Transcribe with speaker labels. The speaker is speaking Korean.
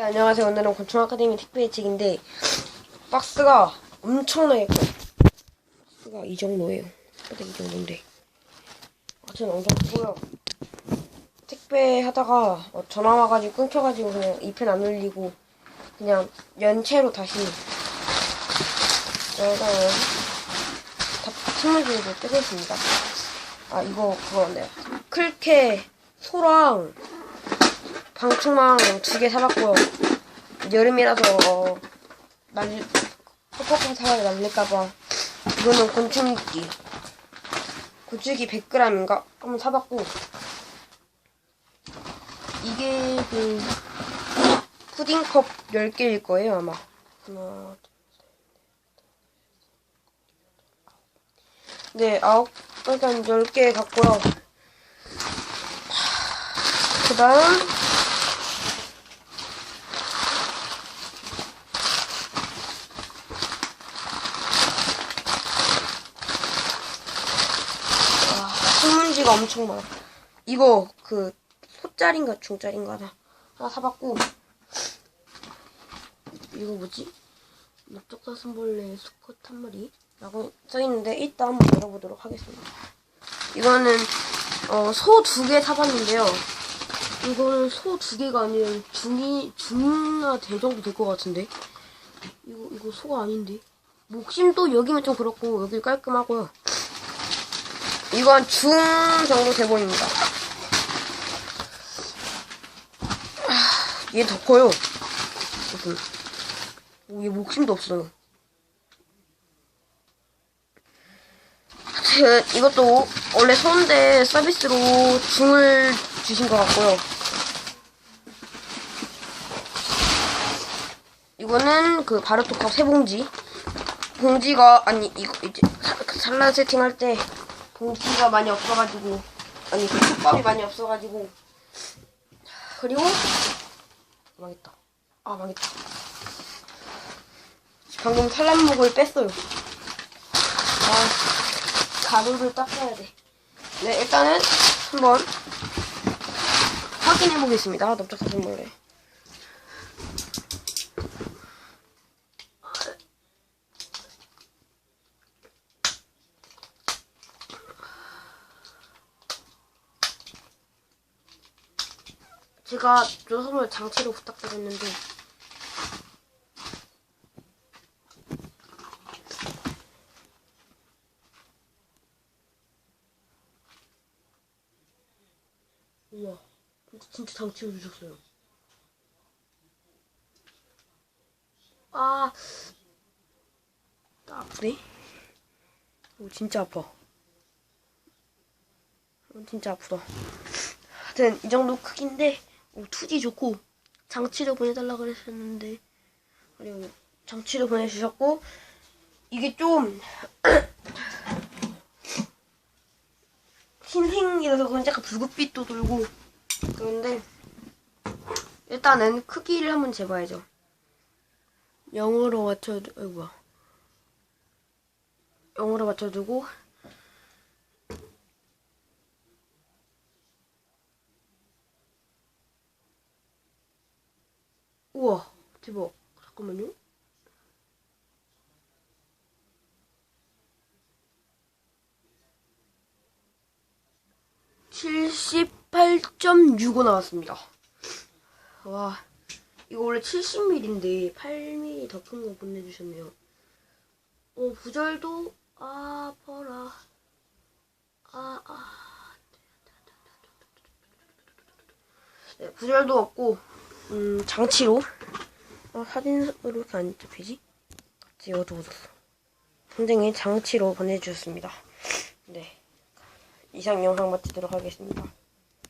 Speaker 1: 네, 안녕하세요. 오늘은 곤충 아카데미 택배 예측인데 박스가 엄청나게 커요. 박스가 이 정도예요. 딱이 정도인데. 아무튼 엄청 크고요. 택배 하다가 어, 전화 와가지고 끊겨가지고 그냥 잎은 안 올리고 그냥 연체로 다시 여기다가 다 신문지로 뜨겠습니다. 아 이거 그거인데요. 클케 소랑 방충망 두 개 사봤고요. 여름이라서 어, 날 퍽퍽한 사과를 날릴까봐 이거는 곤충이기 곤충이 100g인가? 한번 사봤고. 이게 그 푸딩컵 10개일 거예요 아마. 하나 네 아홉 일단 10개 갖고요. 그 다음 신문지가 엄청 많아. 이거 그 소짜리인가 중짜리인가 하나, 하나 사봤고 이거 뭐지? 넓적사슴벌레 수컷 한 마리라고 써있는데 이따 한번 열어보도록 하겠습니다. 이거는 어, 소 두 개 사봤는데요. 이거는 소 두 개가 아니라 중이 중이나 대 정도 될 것 같은데 이거 이거 소가 아닌데 목심도 여기면 좀 그렇고 여기 깔끔하고요. 이건 중 정도 돼 보입니다. 얘 더 커요. 무슨. 오, 얘 목심도 없어요. 하여튼 이것도 원래 손대 서비스로 중을 주신 것 같고요. 이거는 그 바르토컵 세 봉지. 봉지가 아니 이거 이제 산란 세팅할 때 봉지가 많이 없어가지고 아니 그 컵밥이 많이 없어가지고 그리고 망했다. 아 망했다. 방금 산란목을 뺐어요. 아 가루를 닦아야 돼. 네 일단은 한번 확인해 보겠습니다. 넓적사슴벌 제가 저 선물 장치로 부탁드렸는데. 우와 진짜, 장치로 주셨어요. 아 아프네. 오 진짜 아파. 어, 진짜 아프다. 하여튼 이 정도 크기인데 오, 투지 좋고 장치로 보내달라 그러셨는데 그리고 장치로 보내주셨고 이게 좀 흰색이라서 그런 약간 붉은빛도 돌고 그런데 일단은 크기를 한번 재봐야죠. 0으로 맞춰두 어이 뭐야. 0으로 맞춰두고 우와 대박. 잠깐만요. (78.65) 나왔습니다. 와 이거 원래 70mm인데 8mm 더 큰 거 보내주셨네요. 어 부절도 아파라. 아아. 네, 부절도 없고 음, 장치로 어, 사진으로 안 잡히지? 같이 어두워졌어. 선생님 장치로 보내주셨습니다. 네. 이상 영상 마치도록 하겠습니다.